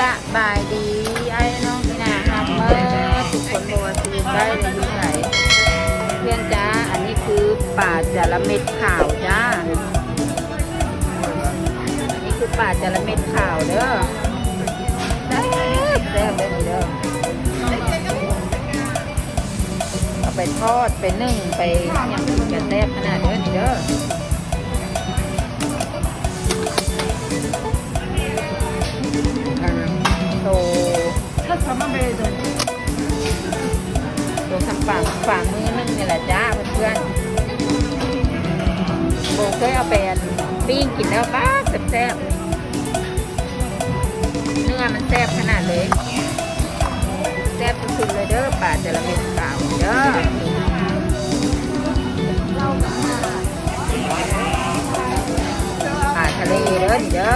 สบายดีไอ้น้องนี่นะฮัมเมอร์ทุกคนบอกว่าซื้อได้เลยที่ไหนเพื่อนจ้าอันนี้คือป่าจระเม็ดขาวจ้าอันนี้คือป่าจระเม็ดขาวเด้อแซ่บแซ่บเลยเด้อเอาไปทอดไปนึ่งไปอย่าง ทำมาเบย์เลยโตทำฝ่าฝ่ามือนึงนี่แหละจ้าเพื่อนๆโบเคยเอาไปอันปิ้งกินแล้วป้าแซ่บๆเนื้อมันแซ่บขนาดเลย แซ่บสุดๆเลยเด้อป่าจะระเม็ดขาเด้อป่าทะเลเด้อเด้อ